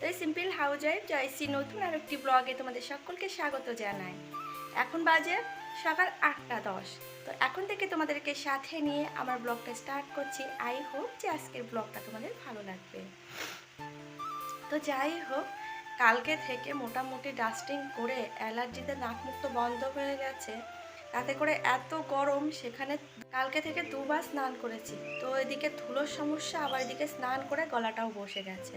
তো এই simple house wife Jayashree নতুন আর একটি ব্লগে তোমাদের সকলকে স্বাগত জানাই। এখন বাজে সকাল আটটা দশ। তো এখন থেকে তোমাদেরকে সাথে নিয়ে আমার ব্লগটা স্টার্ট করছি। আই হোপ যে আজকের ব্লগটা তোমাদের ভালো লাগবে। তো যাই হোক, কালকে থেকে মোটামুটি ডাস্টিং করে অ্যালার্জিতে নাক মুখ তো বন্ধ হয়ে গেছে। তাতে করে এত গরম, সেখানে কালকে থেকে দুবার স্নান করেছি। তো এদিকে ধুলোর সমস্যা, আবার এদিকে স্নান করে গলাটাও বসে গেছে।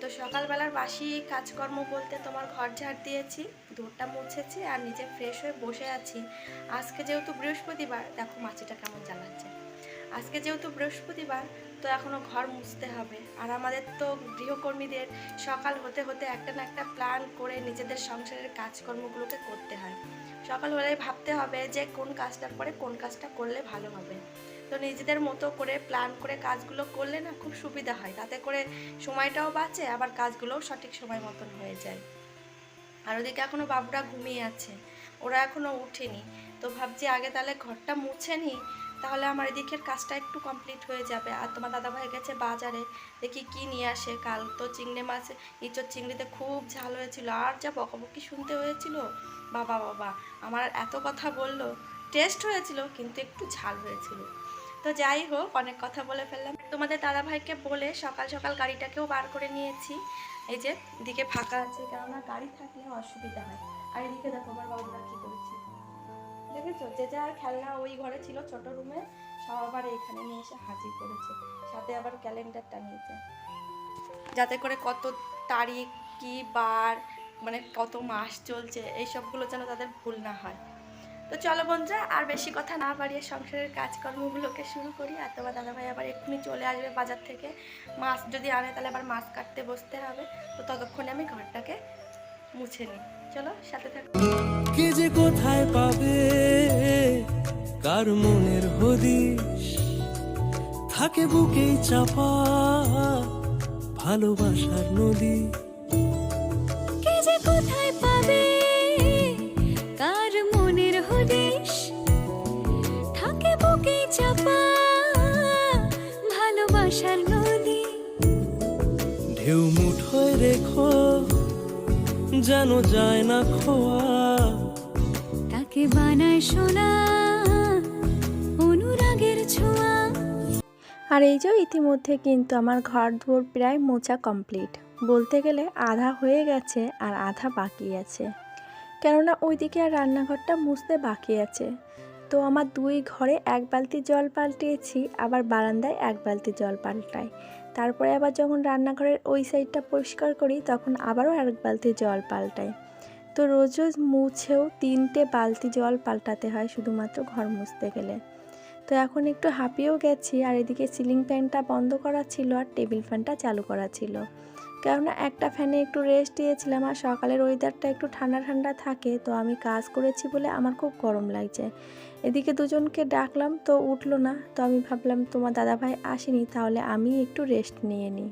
তো সকালবেলার বাসি কাজকর্ম বলতে তোমার ঘর ঝাড় দিয়েছি, দুধটা মুছেছি আর নিজে ফ্রেশ হয়ে বসে আছি। আজকে যেহেতু বৃহস্পতিবার, দেখো মাছিটা কেমন জ্বালাচ্ছে। আজকে যেহেতু বৃহস্পতিবার, তো এখনও ঘর মুছতে হবে। আর আমাদের তো গৃহকর্মীদের সকাল হতে হতে একটা না একটা প্ল্যান করে নিজেদের সংসারের কাজকর্মগুলোকে করতে হয়। সকাল হলেই ভাবতে হবে যে কোন কাজটার পরে কোন কাজটা করলে ভালো হবে। তো নিজেদের মতো করে প্ল্যান করে কাজগুলো করলে না খুব সুবিধা হয়। তাতে করে সময়টাও বাঁচে, আবার কাজগুলোও সঠিক সময় মতন হয়ে যায়। আর ওদিকে এখনও বাবুরা ঘুমিয়ে আছে, ওরা এখনও উঠেনি। তো ভাবছি আগে তাহলে ঘরটা মুছে নিই, তাহলে আমার এদিকের কাজটা একটু কমপ্লিট হয়ে যাবে। আর তোমার দাদাভাই গেছে বাজারে, দেখি কি নিয়ে আসে। কাল তো চিংড়ি মাছ ইঁচড় চিংড়িতে খুব ঝাল হয়েছিল। আর যা বকবকি শুনতে হয়েছিল, বাবা বাবা, আমার এত কথা বলল। টেস্ট হয়েছিল, কিন্তু একটু ঝাল হয়েছিল। তো যাই হোক, অনেক কথা বলে ফেললাম। তোমাদের দাদাভাইকে বলে সকাল সকাল গাড়িটাকেও বার করে নিয়েছি। এই যে দিকে ফাঁকা আছে, কেননা গাড়ি থাকলে অসুবিধা হয়। আর এদিকে দেখো আমার বাবুরা কি করছে। দেখেছ? যে যার খেলনা ওই ঘরে ছিল, ছোট রুমে, সব আবার এখানে নিয়ে এসে হাজির করেছে। সাথে আবার ক্যালেন্ডারটা নিয়েছে। যাতে করে কত তারিখ, কি বার মানে কত মাস চলছে, এই সবগুলো যেন তাদের ভুল না হয়। তো চলো বন্ধুরা, আর বেশি কথা না বাড়িয়ে সংসারের কাজকর্মগুলোকে শুরু করি। আর তোমার দাদাভাই আবার এক্ষুনি চলে আসবে বাজার থেকে। মাছ যদি আনে, তাহলে আবার মাছ কাটতে বসতে হবে। তো ততক্ষণে আমি ঘরটাকে মুছে নিই। চলো, সাথে থাকো। কে যে কোথায় পাবে? কার মনের হদিশ? থাকে বুকেই চাপা ভালোবাসার নদী। হদিশ থাকে বুকে চাপা ভালোবাসার নদী। ঢেউ মুঠোয় রেখো যেন যায় না খোয়া। তাকে বানায় সোনা অনুরাগের ছোঁয়া। আর এই যে ইতিমধ্যে কিন্তু আমার ঘর দুয়ার প্রায় মোচা কমপ্লিট। বলতে গেলে আধা হয়ে গেছে আর আধা বাকি আছে। কেননা ওইদিকে আর রান্নাঘরটা মুছতে বাকি আছে। তো আমার দুই ঘরে এক বালতি জল পাল্টিয়েছি আবার বারান্দায় এক বালতি জল পাল্টাই। তারপরে আবার যখন রান্নাঘরের ওই সাইডটা পরিষ্কার করি, তখন আবারও এক বালতি জল পাল্টাই। তো রোজ রোজ মুছেও তিনটে বালতি জল পাল্টাতে হয় শুধুমাত্র ঘর মুছতে গেলে। তো এখন একটু হাঁপিয়েও গেছি, আর এদিকে সিলিং ফ্যানটা বন্ধ করা ছিল আর টেবিল ফ্যানটা চালু করা ছিল। কেননা একটা ফ্যানে একটু রেস্ট দিয়েছিলাম আর সকালের ওয়েদারটা একটু ঠান্ডা ঠান্ডা থাকে, তো আমি কাজ করেছি বলে আমার খুব গরম লাগছে। এদিকে দুজনকে ডাকলাম, তো উঠল না, তো আমি ভাবলাম তোমার দাদাভাই আসেনি, তাহলে আমি একটু রেস্ট নিয়ে নিই।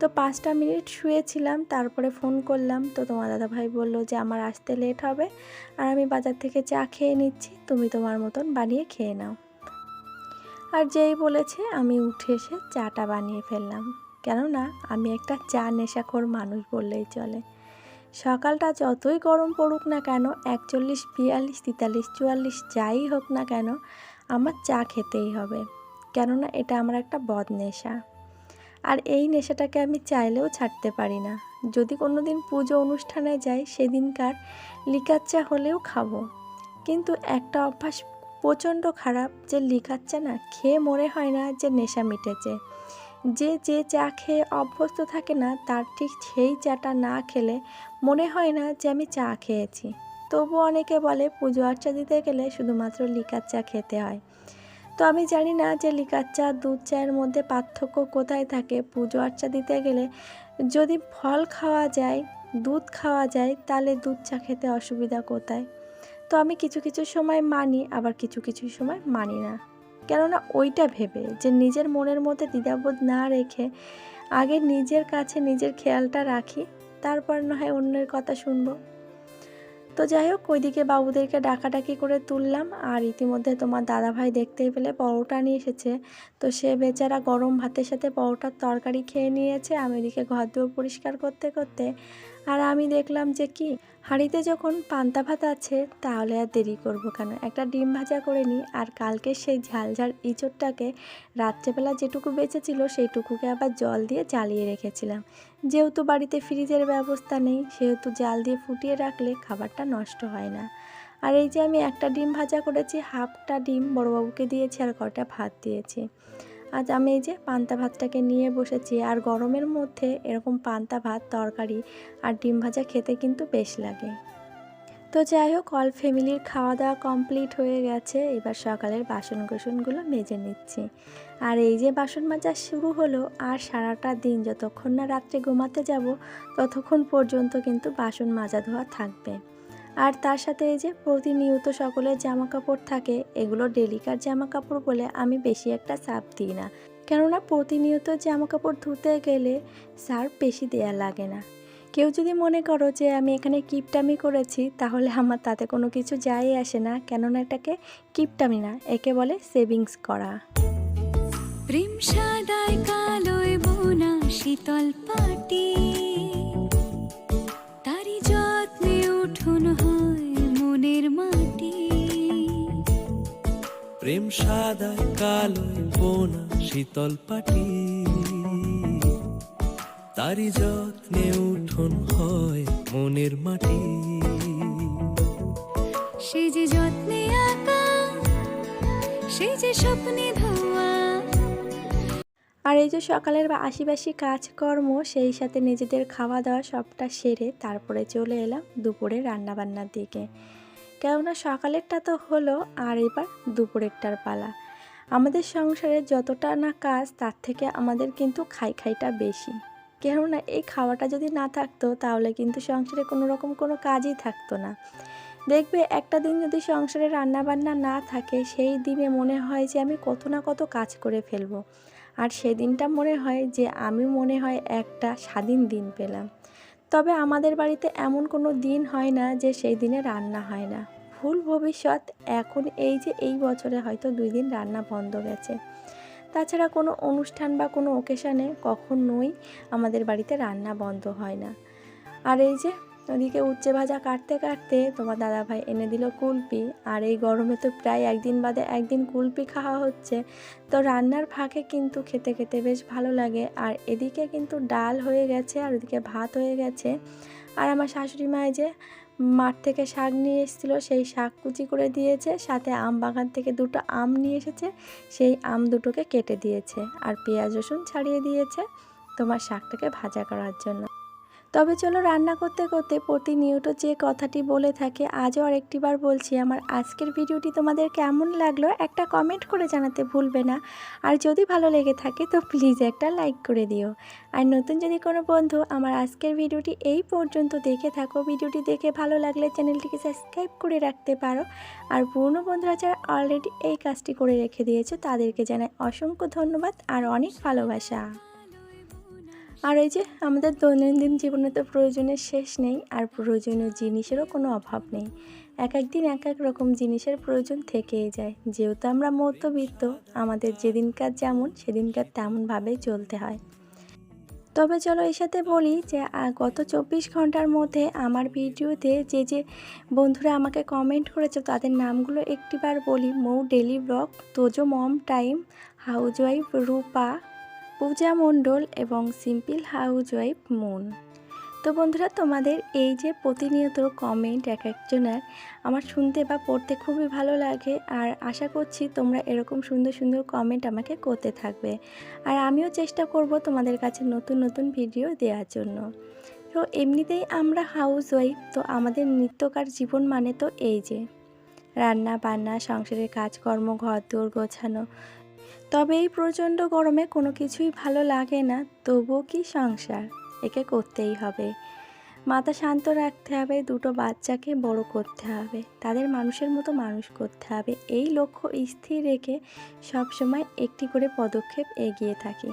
তো পাঁচটা মিনিট শুয়েছিলাম, তারপরে ফোন করলাম, তো তোমার দাদাভাই বলল যে আমার আসতে লেট হবে, আর আমি বাজার থেকে চা খেয়ে নিচ্ছি, তুমি তোমার মতন বানিয়ে খেয়ে নাও। আর যেই বলেছে, আমি উঠে এসে চাটা বানিয়ে ফেললাম। কেননা আমি একটা চা নেশাখোর মানুষ বললেই চলে। সকালটা যতই গরম পড়ুক না কেন, একচল্লিশ, বিয়াল্লিশ, তেতাল্লিশ, চুয়াল্লিশ, যাই হোক না কেন, আমার চা খেতেই হবে। কেননা এটা আমার একটা বদ নেশা। আর এই নেশাটাকে আমি চাইলেও ছাড়তে পারি না। যদি কোনো দিন পুজো অনুষ্ঠানে যাই, সেদিনকার লিকার চা হলেও খাব। কিন্তু একটা অভ্যাস প্রচণ্ড খারাপ যে লিকার চা না, খেয়ে মনে হয় না যে নেশা মিটেছে। যে যে চা খেয়ে অভ্যস্ত থাকে না, তার ঠিক সেই চাটা না খেলে মনে হয় না যে আমি চা খেয়েছি। তবু অনেকে বলে, পুজো আর্চা দিতে গেলে শুধুমাত্র লিকার চা খেতে হয়। তো আমি জানি না যে লিকার চা, দুধ চায়ের মধ্যে পার্থক্য কোথায় থাকে। পুজো আর্চা দিতে গেলে যদি ফল খাওয়া যায়, দুধ খাওয়া যায়, তাহলে দুধ চা খেতে অসুবিধা কোথায়? তো আমি কিছু কিছু সময় মানি, আবার কিছু কিছু সময় মানি না। কেননা ওইটা ভেবে যে নিজের মনের মধ্যে দ্বিধাবোধ না রেখে আগে নিজের কাছে নিজের খেয়ালটা রাখি, তারপর না হয় অন্যের কথা শুনব। তো যাই হোক, ওইদিকে বাবুদেরকে ডাকাডাকি করে তুললাম আর ইতিমধ্যে তোমার দাদাভাই দেখতেই পেলে পরোটা নিয়ে এসেছে। তো সে বেচারা গরম ভাতের সাথে পরোটার তরকারি খেয়ে নিয়েছে, আমি এদিকে ঘর দুয়ার পরিষ্কার করতে করতে আর আমি দেখলাম যে কি, হাঁড়িতে যখন পান্তা ভাত আছে তাহলে আর দেরি করব কেন? একটা ডিম ভাজা করে নিই আর কালকে সেই ঝাল ঝাল ইঁচড়টাকে রাত্রেবেলা যেটুকু বেঁচেছিল সেইটুকুকে আবার জল দিয়ে জ্বালিয়ে রেখেছিলাম। যেহেতু বাড়িতে ফ্রিজের ব্যবস্থা নেই, সেহেতু জাল দিয়ে ফুটিয়ে রাখলে খাবারটা নষ্ট হয় না। আর এই যে আমি একটা ডিম ভাজা করেছি, হাফটা ডিম বড়োবাবুকে দিয়েছি আর কটা ভাত দিয়েছি। আজ আমি এই যে পান্তা ভাতটাকে নিয়ে বসেছি আর গরমের মধ্যে এরকম পান্তা ভাত, তরকারি আর ডিম ভাজা খেতে কিন্তু বেশ লাগে। তো যাই হোক অল ফ্যামিলির খাওয়া দাওয়া কমপ্লিট হয়ে গেছে। এবার সকালের বাসন কোসনগুলো মেজে নিচ্ছি। আর এই যে বাসন মাজা শুরু হলো, আর সারাটা দিন যতক্ষণ না রাত্রে ঘুমাতে যাব, ততক্ষণ পর্যন্ত কিন্তু বাসন মাজা ধোয়া থাকবে। আর তার সাথে এই যে প্রতিনিয়ত সকলের জামা কাপড় থাকে, এগুলো ডেলিকার জামা কাপড় বলে আমি বেশি একটা সাপ দিই না। কেননা প্রতিনিয়ত জামা কাপড় ধুতে গেলে সার্ফ বেশি দেয়া লাগে না। কেউ যদি মনে করো যে আমি এখানে কিপটামি করেছি, তাহলে আমার তাতে কোনো কিছু যায় আসে না। কেননা এটাকে কিপটামি না, একে বলে সেভিংস করা। প্রেম সাদায় কালোয় বোনা শীতল পাটি। সাদায় কালোয় বোনা শীতল পাটি। তারি যত্নে উঠোন হয় মনের মাটি। সে যে যত্নে আঁকা সে যে স্বপ্নে ধোয়া। আর এই যে সকালের বা আশিবাসী কাজকর্ম সেই সাথে নিজেদের খাওয়া দাওয়া সবটা সেরে তারপরে চলে এলাম দুপুরে রান্নাবান্নার দিকে। কেননা সকালেরটা তো হলো আর এবার দুপুরেরটার পালা। আমাদের সংসারে যতটা না কাজ, তার থেকে আমাদের কিন্তু খাই খাইটা বেশি। কেননা এই খাওয়াটা যদি না থাকতো, তাহলে কিন্তু সংসারে কোনো রকম কোনো কাজই থাকতো না। দেখবে একটা দিন যদি সংসারে রান্নাবান্না না থাকে, সেই দিনে মনে হয় যে আমি কত না কত কাজ করে ফেলব। আর সেদিনটা মনে হয় যে আমি মনে হয় একটা স্বাধীন দিন পেলাম। তবে আমাদের বাড়িতে এমন কোনো দিন হয় না যে সেই দিনে রান্না হয় না। ভুল ভবিষ্যৎ, এখন এই যে এই বছরে হয়তো দুই দিন রান্না বন্ধ গেছে। তাছাড়া কোনো অনুষ্ঠান বা কোনো ওকেশানে কখনোই আমাদের বাড়িতে রান্না বন্ধ হয় না। আর এই যে ওদিকে উচ্চে ভাজা কাটতে কাটতে তোমার দাদাভাই এনে দিল কুলপি। আর এই গরমে তো প্রায় একদিন বাদে একদিন কুলপি খাওয়া হচ্ছে। তো রান্নার ফাঁকে কিন্তু খেতে খেতে বেশ ভালো লাগে। আর এদিকে কিন্তু ডাল হয়ে গেছে আর ওদিকে ভাত হয়ে গেছে। আর আমার শাশুড়ি মায়ে যে মাঠ থেকে শাক নিয়ে এসেছিল, সেই শাক কুচি করে দিয়েছে। সাথে আম বাগান থেকে দুটো আম নিয়ে এসেছে। সেই আম দুটোকে কেটে দিয়েছে। আর পেঁয়াজ রসুন ছাড়িয়ে দিয়েছে তোমার শাকটাকে ভাজা করার জন্য। তবে চলো রান্না করতে করতে প্রতিনিয়ত যে কথাটি বলে থাকে, আজও আরেকটিবার বলছি, আমার আজকের ভিডিওটি তোমাদের কেমন লাগল একটা কমেন্ট করে জানাতে ভুলবে না। আর যদি ভালো লেগে থাকে, তো প্লিজ একটা লাইক করে দিও। আর নতুন যদি কোনো বন্ধু আমার আজকের ভিডিওটি এই পর্যন্ত দেখে থাকো, ভিডিওটি দেখে ভালো লাগলে চ্যানেলটিকে সাবস্ক্রাইব করে রাখতে পারো। আর পুরনো বন্ধুরা যারা অলরেডি এই কাজটি করে রেখে দিয়েছ, তাদেরকে জানাই অসংখ্য ধন্যবাদ আর অনেক ভালোবাসা। আর এই যে আমাদের দৈনন্দিন জীবনে তো প্রয়োজনের শেষ নেই, আর প্রয়োজনীয় জিনিসেরও কোনো অভাব নেই। এক এক দিন এক এক রকম জিনিসের প্রয়োজন থেকেই যায়। যেহেতু আমরা মধ্যবিত্ত, আমাদের যেদিনকার যেমন, সেদিনকার তেমনভাবেই চলতে হয়। তবে চলো এর সাথে বলি যে গত চব্বিশ ঘণ্টার মধ্যে আমার ভিডিওতে যে যে বন্ধুরা আমাকে কমেন্ট করেছে, তাদের নামগুলো একটিবার বলি। Mou daily blog, Tojo mom time housewife Rupa Puja Mondal এবং সিম্পল হাউজ ওয়াইফ মুন। তো বন্ধুরা, তোমাদের এই যে প্রতিনিয়ত কমেন্ট এক একজনের, আমার শুনতে বা পড়তে খুবই ভালো লাগে আর আশা করছি তোমরা এরকম সুন্দর সুন্দর কমেন্ট আমাকে করতে থাকবে। আর আমিও চেষ্টা করব তোমাদের কাছে নতুন নতুন ভিডিও দেওয়ার জন্য। তো এমনিতেই আমরা হাউস ওয়াইফ তো আমাদের নিত্যকার জীবন মানে তো এই যে রান্না বান্না সংসারের কাজকর্ম, ঘর দৌড় গোছানো তবে এই প্রচণ্ড গরমে কোনো কিছুই ভালো লাগে না, তবুও কি সংসার? একে করতেই হবে। মাথা শান্ত রাখতে হবে, দুটো বাচ্চাকে বড় করতে হবে, তাদের মানুষের মতো মানুষ করতে হবে। এই লক্ষ্য স্থির রেখে সবসময় একটি করে পদক্ষেপ এগিয়ে থাকি।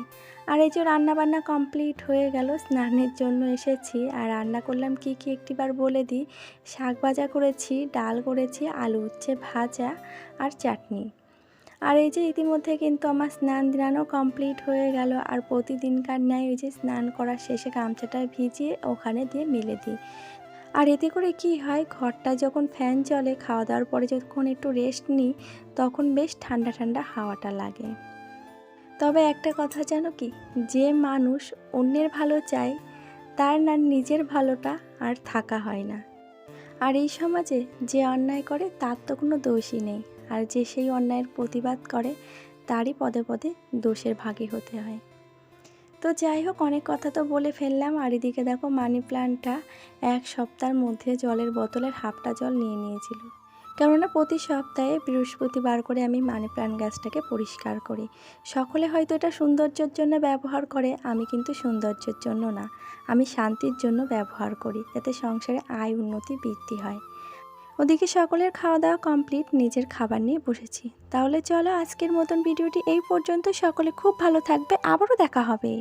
আর এই যে রান্নাবান্না কমপ্লিট হয়ে গেল, স্নানের জন্য এসেছি। আর রান্না করলাম কি কি একটিবার বলে দিই। শাক ভাজা করেছি, ডাল করেছি, আলু উচ্ছে ভাজা আর চাটনি। আর এই যে ইতিমধ্যে কিন্তু আমার স্নান দিনানো কমপ্লিট হয়ে গেল। আর প্রতিদিনকার ন্যায় ওই যে স্নান করার শেষে গামছাটা ভিজিয়ে ওখানে দিয়ে মেলে দিই। আর এতে করে কি হয়, ঘরটা যখন ফ্যান চলে খাওয়া দাওয়ার পরে যখন একটু রেস্ট নিই, তখন বেশ ঠান্ডা ঠান্ডা হাওয়াটা লাগে। তবে একটা কথা জানো কি? যে মানুষ অন্যের ভালো চায়, তার না নিজের ভালোটা আর থাকা হয় না। আর এই সমাজে যে অন্যায় করে, তার তো কোনো দোষই নেই। আর যে সেই অন্যায়ের প্রতিবাদ করে, তারই পদে পদে দোষের ভাগী হতে হয়। তো যাই হোক, অনেক কথা তো বলে ফেললাম। আর এদিকে দেখো, মানি প্ল্যান্টটা এক সপ্তাহের মধ্যে জলের বোতলের হাফটা জল নিয়ে নিয়েছিল। কেননা প্রতি সপ্তাহে বৃহস্পতিবার করে আমি মানি প্ল্যান্ট গাছটাকে পরিষ্কার করি। সকলে হয়তো এটা সৌন্দর্যের জন্য ব্যবহার করে, আমি কিন্তু সৌন্দর্যের জন্য না। আমি শান্তির জন্য ব্যবহার করি, যাতে সংসারে আয় উন্নতি বৃদ্ধি হয়। ওদিকে সকলের খাওয়া দাওয়া কমপ্লিট নিজের খাবার নিয়ে বসেছি। তাহলে চলো আজকের মতন ভিডিওটি এই পর্যন্ত। সকলে খুব ভালো থাকবে। আবারও দেখা হবে।